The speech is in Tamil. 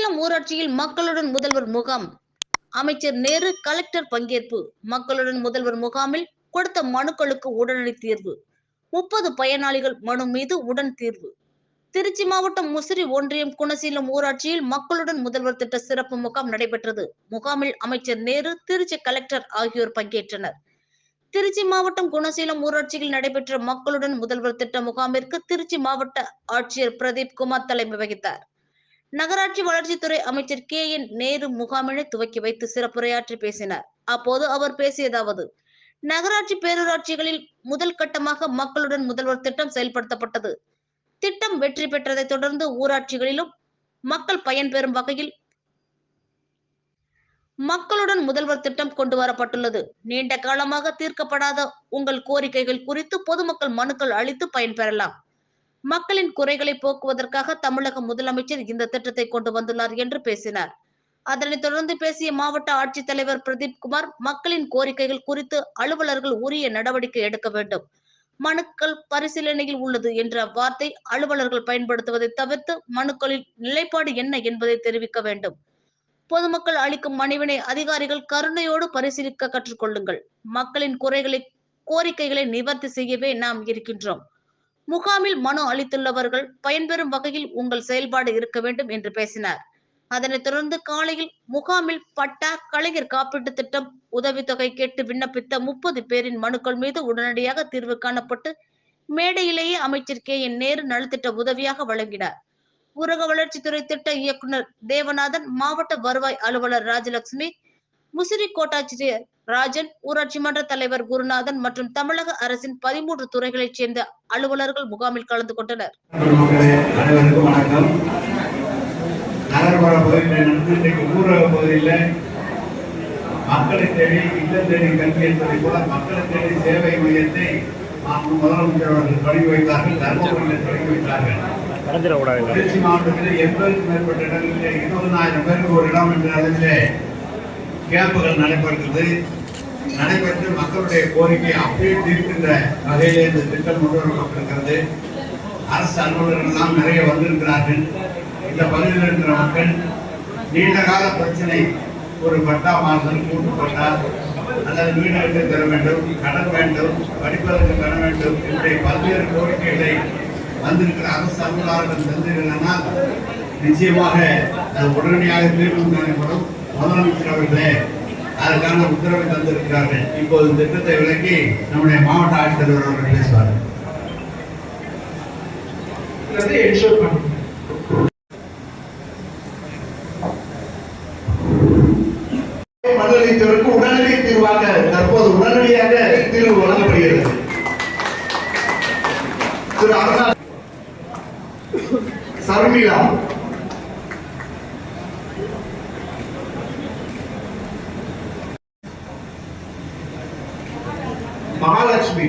குணசீலம் ஊராட்சியில் மக்களுடன் முதல்வர் முகாம். அமைச்சர் நேரு கலெக்டர் பங்கேற்பு. மக்களுடன் முதல்வர் முகாமில் கொடுத்த மனுக்களுக்கு உடனடி தீர்வு. முப்பது பயனாளிகள் மனு மீது உடன் தீர்வு. திருச்சி மாவட்டம் முசிறி ஒன்றியம் குணசீலம் ஊராட்சியில் மக்களுடன் முதல்வர் திட்ட சிறப்பு முகாம் நடைபெற்றது. முகாமில் அமைச்சர் நேரு திருச்சி கலெக்டர் ஆகியோர் பங்கேற்றனர். திருச்சி மாவட்டம் குணசீலம் ஊராட்சியில் நடைபெற்ற மக்களுடன் முதல்வர் திட்ட முகாமிற்கு திருச்சி மாவட்ட ஆட்சியர் பிரதீப் குமார் தலைமை வகித்தார். நகராட்சி வளர்ச்சித்துறை அமைச்சர் கே. என். நேரு முகாமினை துவக்கி வைத்து சிறப்புரையாற்றி பேசினார். அப்போது அவர் பேசியதாவது நகராட்சி பேரூராட்சிகளில் முதல் கட்டமாக மக்களுடன் முதல்வர் திட்டம் செயல்படுத்தப்பட்டது. திட்டம் வெற்றி பெற்றதை தொடர்ந்து ஊராட்சிகளிலும் மக்கள் பயன்பெறும் வகையில் மக்களுடன் முதல்வர் திட்டம் கொண்டு வரப்பட்டுள்ளது. நீண்ட காலமாக தீர்க்கப்படாத உங்கள் கோரிக்கைகள் குறித்து பொதுமக்கள் மனுக்கள் அளித்து பயன்பெறலாம். மக்களின் குறைகளை போக்குவதற்காக தமிழக முதலமைச்சர் இந்த திட்டத்தை கொண்டு வந்துள்ளார் என்று பேசினார். அதனைத் தொடர்ந்து பேசிய மாவட்ட ஆட்சித்தலைவர் பிரதீப் குமார் மக்களின் கோரிக்கைகள் குறித்து அலுவலர்கள் உரிய நடவடிக்கை எடுக்க வேண்டும். மனுக்கள் பரிசீலனையில் உள்ளது என்ற வார்த்தை அலுவலர்கள் பயன்படுத்துவதை தவிர்த்து மனுக்களின் நிலைப்பாடு என்ன என்பதை தெரிவிக்க வேண்டும். பொதுமக்கள் அளிக்கும் மனைவினை அதிகாரிகள் கருணையோடு பரிசீலிக்க கற்றுக்கொள்ளுங்கள். மக்களின் குறைகளை கோரிக்கைகளை நிவர்த்தி செய்யவே நாம் இருக்கின்றோம். முகாமில் மனு அளித்துள்ளவர்கள் பயன்பெறும் வகையில் உங்கள் செயல்பாடு இருக்க வேண்டும் என்று பேசினார். அதனைத் தொடர்ந்து காலையில் முகாமில் பட்டா கலைஞர் காப்பீட்டு திட்டம் உதவித்தொகை கேட்டு விண்ணப்பித்த முப்பது பேரின் மனுக்கள் மீது உடனடியாக தீர்வு காணப்பட்டு மேடையிலேயே அமைச்சர் கே. என். நேரு நலத்திட்ட உதவியாக வழங்கினார். ஊரக வளர்ச்சித்துறை திட்ட இயக்குநர் தேவநாதன் மாவட்ட வருவாய் அலுவலர் ராஜலட்சுமி முசிறி கோட்டாட்சியர் ராஜன் ஊராட்சி மன்ற தலைவர் குருநாதன் மற்றும் தமிழக அரசின் பதிமூன்று துறைகளைச் சேர்ந்த அலுவலர்கள் முகாமில் கலந்து கொண்டனர். மக்களே அனைவருக்கும் வணக்கம். நகர்ப்புற பகுதியில் நடந்து இன்றைக்கு ஊரக பகுதியில் மக்களை தேடி இல்லம் தேடி கல்வி என்பதை போல மக்களை தேடி சேவை மையத்தை முதலமைச்சர் அவர்கள் தொடங்கி வைத்தார்கள் தர்மபுரியில் தொடங்கி வைத்தார்கள். திருச்சி மாவட்டத்தில் எண்பதுக்கும் மேற்பட்ட இடங்களில் இருபதனாயிரம் பேருக்கு ஒரு இடம் என்ற அளவில் கேம்புகள் நடைபெறுகிறது. நடைபெற்று மக்களுடைய கோரிக்கை அப்படியே தீர்க்கின்ற வகையில் இந்த திட்டம் கொண்டு வரப்பட்டிருக்கிறது அரசு அலுவலர்கள்லாம் நிறைய வந்திருக்கிறார்கள். இந்த பகுதியில் இருக்கிற மக்கள் நீண்ட கால பிரச்சனை ஒரு பட்டா மாறுதல் கூட்டு பட்டா அல்லது வீடு எடுத்து தர வேண்டும் கடன் வேண்டும் படிப்பதற்கு பெற வேண்டும் இப்படி பல்வேறு கோரிக்கைகளை வந்திருக்கிற அரசு அலுவலர்கள் தந்திருந்தால் நிச்சயமாக அது உடனடியாக தீர்வு காணப்படும். முதலமைச்சர் அவர்களே அதற்கான உத்தரவை தந்திருக்கிறார்கள்? இப்போது இந்த திட்டத்தை விளக்கி நம்முடைய மாவட்ட ஆட்சித்தலைவர் அவர்கள் பேசுவார்கள் மனநலித்தவருக்கு உடனடி தீர்வாக தற்போது உடனடியாக தீர்வு வழங்கப்படுகிறது. திரு சர்மிளா Mahalakshmi.